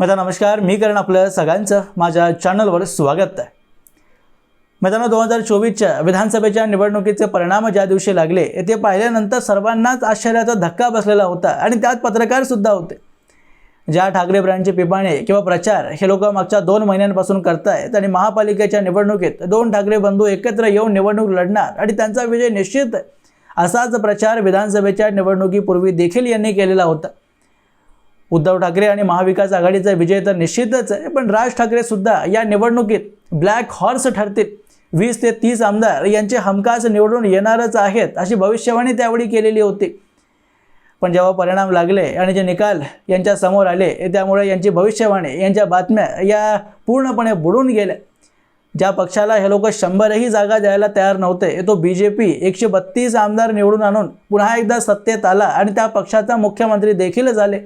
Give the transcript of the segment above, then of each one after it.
मैदा नमस्कार मी करण आपलं सगळ्यांचं माझ्या चॅनलवर स्वागत आहे. मित्रांनो दोन हजार चोवीसच्या विधानसभेच्या निवडणुकीचे परिणाम ज्या दिवशी लागले ते पाहिल्यानंतर सर्वांनाच आश्चर्याचा धक्का बसलेला होता आणि त्यात पत्रकारसुद्धा होते. ज्या ठाकरे ब्रँडचे पिपाणे किंवा प्रचार हे लोक मागच्या दोन महिन्यांपासून करतायत आणि महापालिकेच्या निवडणुकीत दोन ठाकरे बंधू एकत्र येऊन निवडणूक लढणार आणि त्यांचा विजय निश्चित असाच प्रचार विधानसभेच्या निवडणुकीपूर्वी देखील यांनी केलेला होता. उद्धव ठाकरे आणि महाविकास आघाडीचा विजय तर निश्चितच आहे पण राज ठाकरे सुद्धा या निवडणुकीत ब्लॅक हॉर्स ठरतील. वीस ते तीस आमदार यांचे हमखास निवडून येणारच आहेत अशी भविष्यवाणी त्यावेळी केलेली होती. पण जेव्हा परिणाम लागले आणि जे निकाल यांच्या समोर आले त्यामुळे यांची भविष्यवाणी यांच्या बातम्या या पूर्णपणे बुडून गेल्या. ज्या पक्षाला हे लोक शंभरही जागा द्यायला तयार नव्हते तो बी जे पी एकशे बत्तीस आमदार निवडून आणून पुन्हा एकदा सत्तेत आला आणि त्या पक्षाचा मुख्यमंत्री देखील झाले.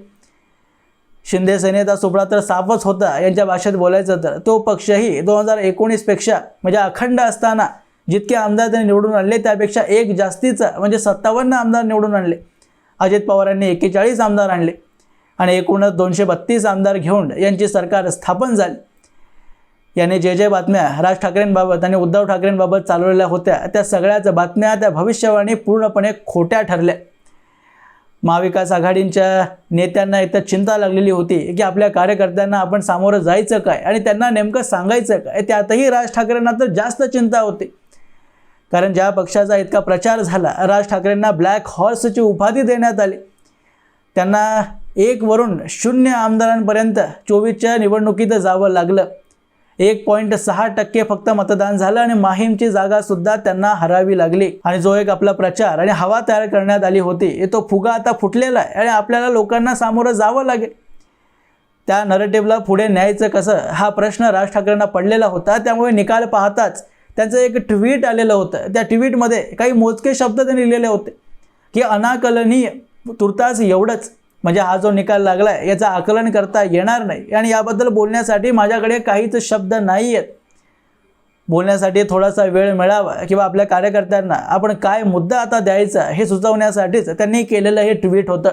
शिंदे सेनेचा सुपडा तर साफच होता यांच्या भाषेत बोलायचं तर. तो पक्षही दोन हजार एकोणीसपेक्षा म्हणजे अखंड असताना जितके आमदार त्यांनी निवडून आणले त्यापेक्षा एक जास्तीचा म्हणजे सत्तावन्न आमदार निवडून आणले. अजित पवारांनी एक्केचाळीस आमदार आणले आणि एकूणच दोनशे बत्तीस आमदार घेऊन यांची सरकार स्थापन झाली. याने जे जे बातम्या राज ठाकरेंबाबत आणि उद्धव ठाकरेंबाबत चालवलेल्या होत्या त्या सगळ्याच बातम्या त्या भविष्यवाणी पूर्णपणे खोट्या ठरल्या. महाविकास आघाडींच्या नेत्यांना एकतर चिंता लागलेली होती की आपल्या कार्यकर्त्यांना आपण सामोरं जायचं काय? आणि त्यांना नेमकं सांगायचं काय? त्यातही राज ठाकरेंना तर जास्त चिंता होती. कारण ज्या पक्षाचा इतका प्रचार झाला राज ठाकरेंना ब्लॅक हॉर्सची उपाधी देण्यात आली. त्यांना एकवरून शून्य आमदारांपर्यंत चोवीसच्या निवडणुकीत जावं लागलं. एक पॉईंट सहा टक्के फक्त मतदान झालं आणि माहीमची जागा सुद्धा त्यांना हरावी लागली. आणि जो एक आपला प्रचार आणि हवा तयार करण्यात आली होती तो फुगा आता फुटलेला आहे आणि आपल्याला लोकांना सामोरं जावं लागेल. त्या नरेटिव्हला पुढे न्यायचं कसं? हा प्रश्न राज ठाकरेंना पडलेला होता त्यामुळे निकाल पाहताच त्यांचं एक ट्विट आलेलं होतं. त्या ट्विटमध्ये काही मोजके शब्द त्यांनी लिहिलेले होते की अनाकलनीय तुर्तास एवढंच. म्हणजे हा जो निकाल लागला आहे याचं आकलन करता येणार नाही. आणि याबद्दल बोलण्यासाठी माझ्याकडे काहीच शब्द नाही आहेत बोलण्यासाठी थोडासा वेळ मिळावा किंवा आपल्या कार्यकर्त्यांना आपण काय मुद्दा आता द्यायचा हे सुचवण्यासाठीच त्यांनी केलेलं हे ट्विट होतं.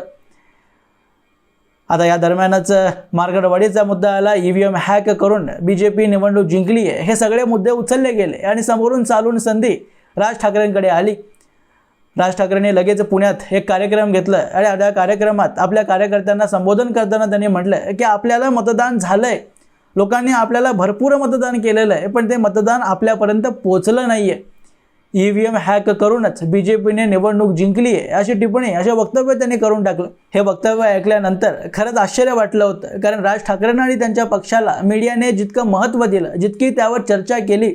आता या दरम्यानच मार्गडवाडीचा मुद्दा आला ई व्ही एम हॅक करून बी जे पी निवडणूक जिंकली आहे हे सगळे मुद्दे उचलले गेले आणि समोरून चालून संधी राज ठाकरेंकडे आली. राज ठाकरेंनी लगेच पुण्यात एक कार्यक्रम घेतला आणि त्या कार्यक्रमात आपल्या कार्यकर्त्यांना संबोधन करताना त्यांनी म्हटलं की आपल्याला मतदान झालं आहे लोकांनी आपल्याला भरपूर मतदान केलेलं आहे पण ते मतदान आपल्यापर्यंत पोचलं नाही आहे ई व्ही एम हॅक करूनच बी जे पीने निवडणूक जिंकली आहे अशी टिप्पणी असे वक्तव्य त्यांनी करून टाकलं. हे वक्तव्य ऐकल्यानंतर खरंच आश्चर्य वाटलं होतं कारण राज ठाकरेंना आणि त्यांच्या पक्षाला मीडियाने जितकं महत्त्व दिलं जितकी त्यावर चर्चा केली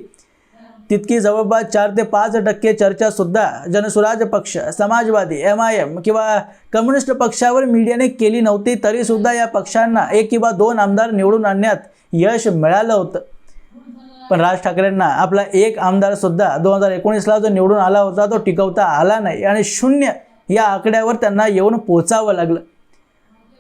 तितकी जवळपास चार ते पाच टक्के चर्चासुद्धा जनसुराज पक्ष समाजवादी एम आय एम किंवा कम्युनिस्ट पक्षावर मीडियाने केली नव्हती तरीसुद्धा या पक्षांना एक किंवा दोन आमदार निवडून आणण्यात यश मिळालं होतं. पण राज ठाकरेंना आपला एक आमदारसुद्धा दोन हजार एकोणीसला जो निवडून आला होता तो टिकवता आला नाही आणि शून्य या आकड्यावर त्यांना येऊन पोचावं लागलं.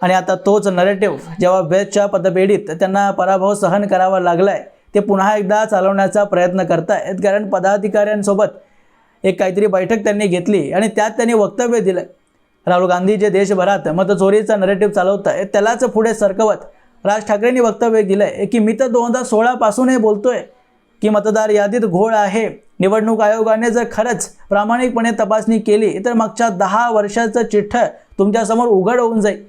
आणि आता तोच नरेटिव्ह जेव्हा बेस्टच्या पदपेढीत त्यांना पराभव सहन करावा लागला आहे ते पुन्हा एकदा चालवण्याचा प्रयत्न करतायत. कारण पदाधिकाऱ्यांसोबत एक काहीतरी बैठक त्यांनी घेतली आणि त्यात त्यांनी वक्तव्य दिलं. राहुल गांधी जे देशभरात मतचोरीचा नरेटिव्ह चालवत आहेत त्यालाच पुढे सरकवत राज ठाकरेंनी वक्तव्य दिलं आहे की मी तर दोन हजार सोळापासून हे बोलतोय की मतदार यादीत घोळ आहे. निवडणूक आयोगाने जर खरंच प्रामाणिकपणे तपासणी केली तर मागच्या दहा वर्षाचं चिठ्ठ तुमच्यासमोर उघड होऊन जाईल.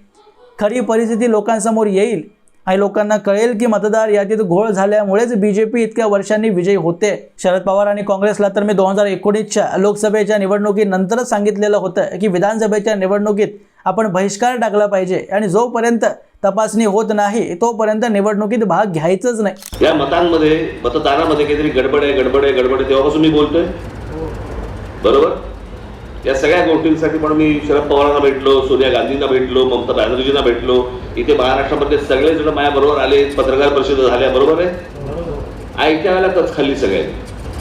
खरी परिस्थिती लोकांसमोर येईल. आणि लोकांना कळेल की मतदार यादीत घोळ झाल्यामुळेच बी जे पी इतक्या वर्षांनी विजयी होते. शरद पवार आणि काँग्रेसला तर मी दोन हजार एकोणीसच्या लोकसभेच्या निवडणुकीनंतरच सांगितलेलं होतं की विधानसभेच्या निवडणुकीत आपण बहिष्कार टाकला पाहिजे आणि जोपर्यंत तपासणी होत नाही तोपर्यंत निवडणुकीत भाग घ्यायचंच नाही. या मतांमध्ये मतदानामध्ये काहीतरी गडबड आहे गडबड आहे गडबड आहे. तेव्हापासून मी बोलतोय. बरोबर? या सगळ्या गोष्टींसाठी पण मी शरद पवारांना भेटलो सोनिया गांधींना भेटलो ममता बॅनर्जींना भेटलो. इथे महाराष्ट्रामध्ये सगळे जण माझ्या बरोबर आले पत्रकार परिषद झाल्या बरोबर आहे? आयत्या वेळेला कच खाल्ली सगळ्यांनी.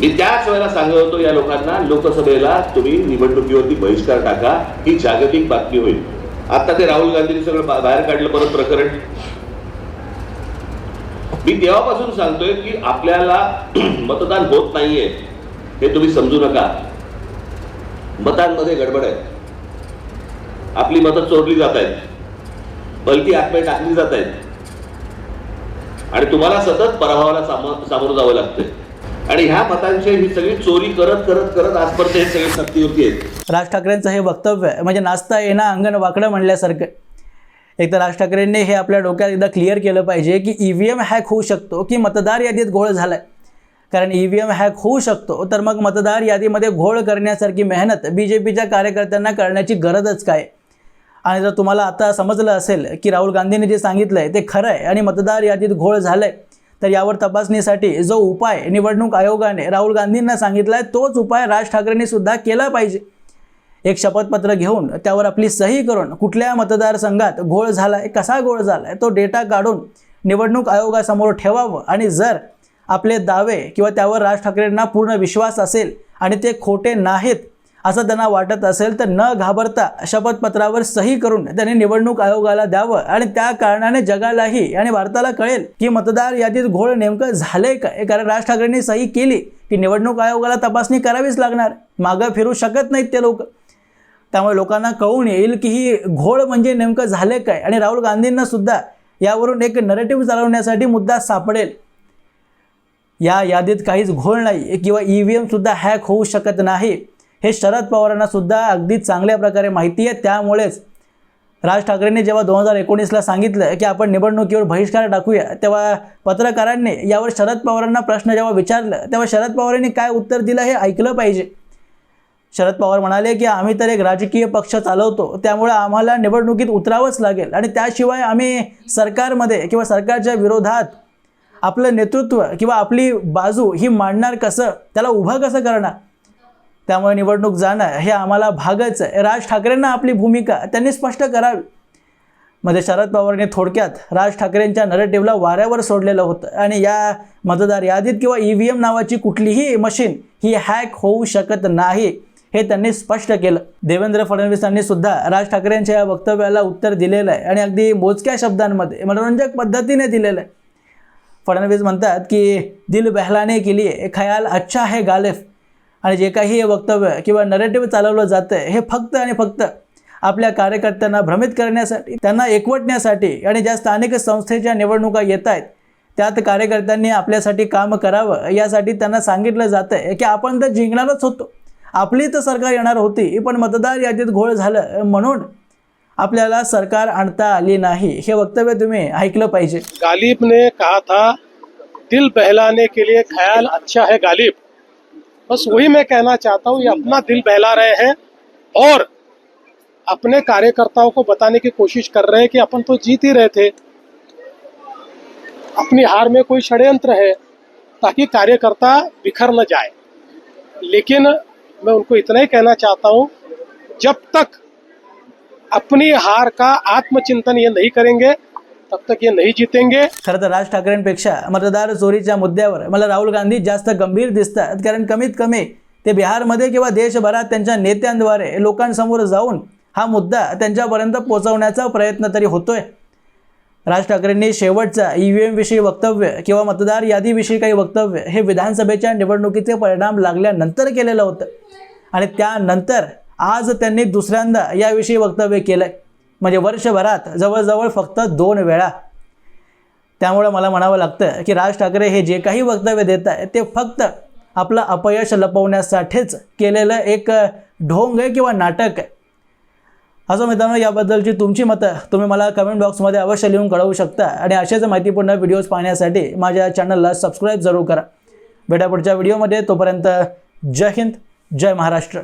मी त्याच वेळेला सांगत होतो या लोकांना लोकसभेला तुम्ही निवडणुकीवरती बहिष्कार टाका ही जागतिक बातमी होईल. आता ते राहुल गांधींनी सगळं बाहेर काढलं परत प्रकरण. मी तेव्हापासून सांगतोय की आपल्याला मतदान होत नाहीये हे तुम्ही समजू नका. मतांमध्ये गडबड आहे. आपली मतं चोरली जात आहेत. भलती आत्मे टाकली जात आहेत. आणि तुम्हाला सतत पराभवाला सामोरं जावं लागतंय. आणि ह्या मतांची ही सगळी चोरी करत करत करत आजपर्यंत हे सगळे सत्तेवरती आहेत. राज ठाकरेंचं हे वक्तव्य म्हणजे नाचता येणं अंगण वाकडं म्हणल्यासारखं. एक तर राज ठाकरेंनी हे आपल्या डोक्यात एकदा क्लिअर केलं पाहिजे की ई व्ही एम हॅक होऊ शकतो की मतदार यादीत घोळ झाला आहे कारण ई व्ही एम हॅक होऊ शकतो तर मग मतदार यादीमध्ये घोळ करण्यासारखी मेहनत बी जे पीच्या कार्यकर्त्यांना करण्याची गरजच काय? आणि जर तुम्हाला आता समजलं असेल की राहुल गांधींनी जे सांगितलं आहे ते खरं आहे आणि मतदार यादीत घोळ झालाय तर यावर तपासणीसाठी जो उपाय निवडणूक आयोगाने राहुल गांधींना सांगितला आहे तोच उपाय राज ठाकरेंनी सुद्धा केला पाहिजे. एक शपथपत्र घेऊन त्यावर आपली सही करून कुठल्या मतदारसंघात घोळ झाला आहे कसा घोळ झाला आहे तो डेटा काढून निवडणूक आयोगासमोर ठेवावं. आणि जर आपले दावे किंवा त्यावर राज ठाकरेंना पूर्ण विश्वास असेल आणि ते खोटे नाहीत असं त्यांना वाटत असेल तर न घाबरता शपथपत्रावर सही करून त्यांनी निवडणूक आयोगाला द्यावं. आणि त्या कारणाने जगालाही आणि भारताला कळेल की मतदार यादीत घोळ नेमकं झालंय काय? कारण राज ठाकरेंनी सही केली की निवडणूक आयोगाला तपासणी करावीच लागणार. मागं फिरू शकत नाहीत ते लोक. त्यामुळे लोकांना कळून येईल की ही घोळ म्हणजे नेमकं झाले काय? आणि राहुल गांधींना सुद्धा यावरून एक नरेटिव्ह चालवण्यासाठी मुद्दा सापडेल. या यादीत काहीच घोळ नाही किंवा ई व्ही एमसुद्धा हॅक होऊ शकत नाही. हे शरद पवारांना सुद्धा अगदी चांगल्या प्रकारे माहिती आहे. त्यामुळेच राज ठाकरेंनी जेव्हा दोन हजार एकोणीसला सांगितलं की आपण निवडणुकीवर बहिष्कार टाकूया तेव्हा पत्रकारांनी यावर शरद पवारांना प्रश्न जेव्हा विचारलं तेव्हा शरद पवारांनी काय उत्तर दिलं हे ऐकलं पाहिजे. शरद पवार म्हणाले की आम्ही तर एक राजकीय पक्ष चालवतो त्यामुळे आम्हाला निवडणुकीत उतरावंच लागेल आणि त्याशिवाय आम्ही सरकारमध्ये किंवा सरकारच्या विरोधात आपलं नेतृत्व किंवा आपली बाजू ही मांडणार कसं? त्याला उभं कसं करणार? त्यामुळे निवडणूक जाणं हे आम्हाला भागच आहे. राज ठाकरेंना आपली भूमिका त्यांनी स्पष्ट करावी. मध्ये शरद पवारांनी थोडक्यात राज ठाकरेंच्या नरेटिव्हला वाऱ्यावर सोडलेलं होतं आणि या मतदार यादीत किंवा ई व्ही एम नावाची कुठलीही मशीन ही हॅक होऊ शकत नाही हे त्यांनी स्पष्ट केलं. देवेंद्र फडणवीसांनी सुद्धा राज ठाकरेंच्या या वक्तव्याला उत्तर दिलेलं आहे आणि अगदी मोजक्या शब्दांमध्ये मनोरंजक पद्धतीने दिलेलं आहे. फडणवीस म्हणतात की दिल बहलाने के लिए ख्याल अच्छा है गालिफ आणि जे काही हे वक्तव्य किंवा नरेटिव्ह चालवलं जातं हे फक्त आणि फक्त आपल्या कार्यकर्त्यांना भ्रमित करण्यासाठी त्यांना एकवटण्यासाठी आणि ज्या स्थानिक संस्थेच्या निवडणुका येत आहेत त्यात कार्यकर्त्यांनी आपल्यासाठी काम करावं यासाठी त्यांना सांगितलं जातं आहे की आपण तर जिंकणारच होतो. आपली तर सरकार येणार होती पण मतदार यादीत घोळ झालं म्हणून आपल्याला सरकार आणता आली नाही. हे वक्तव्य तुम्ही ऐकलं पाहिजे. गालिब ने कहा था दिल बहलाने के लिए ख्याल अच्छा है गालिब. बस वही मैं कहना चाहता हूँ, ये अपना दिल बहला रहे हैं और अपने कार्यकर्ताओं को बताने की कोशिश कर रहे हैं कि अपन तो जीत ही रहे थे। अपनी हार में कोई षड्यंत्र है ताकि कार्यकर्ता बिखर न जाए। लेकिन मैं उनको इतना ही कहना चाहता हूँ, जब तक अपनी हार का आत्मचिंतन ये नहीं करेंगे तब तक ये नहीं जीतेंगे। खरं तर राज ठाकरेंपेक्षा मतदार चोरीच्या मुद्द्यावर मला राहुल गांधी जास्त गंभीर दिसतात. कारण कमीत कमी ते बिहारमध्ये किंवा देशभरात त्यांच्या नेत्यांद्वारे लोकांसमोर जाऊन हा मुद्दा त्यांच्यापर्यंत पोहोचवण्याचा प्रयत्न तरी होतोय. राज ठाकरेंनी शेवटचा ई व्ही एमविषयी वक्तव्य किंवा मतदार यादीविषयी काही वक्तव्य हे विधानसभेच्या निवडणुकीचे परिणाम लागल्यानंतर केलेलं होतं. आणि त्यानंतर आज त्यांनी दुसऱ्यांदा याविषयी वक्तव्य केलं आहे म्हणजे वर्षभरात जवळजवळ फक्त दोन वेळा. त्यामुळं मला म्हणावं लागतं की राज ठाकरे हे जे काही वक्तव्य देत आहे ते फक्त आपलं अपयश लपवण्यासाठीच केलेलं एक ढोंग आहे किंवा नाटक आहे. असं मित्रांनो याबद्दलची तुमची मतं तुम्ही मला कमेंट बॉक्समध्ये अवश्य लिहून कळवू शकता आणि अशाच माहितीपूर्ण व्हिडिओज पाहण्यासाठी माझ्या चॅनलला सबस्क्राईब जरूर करा. भेटा पुढच्या व्हिडिओमध्ये तोपर्यंत जय हिंद जय महाराष्ट्र.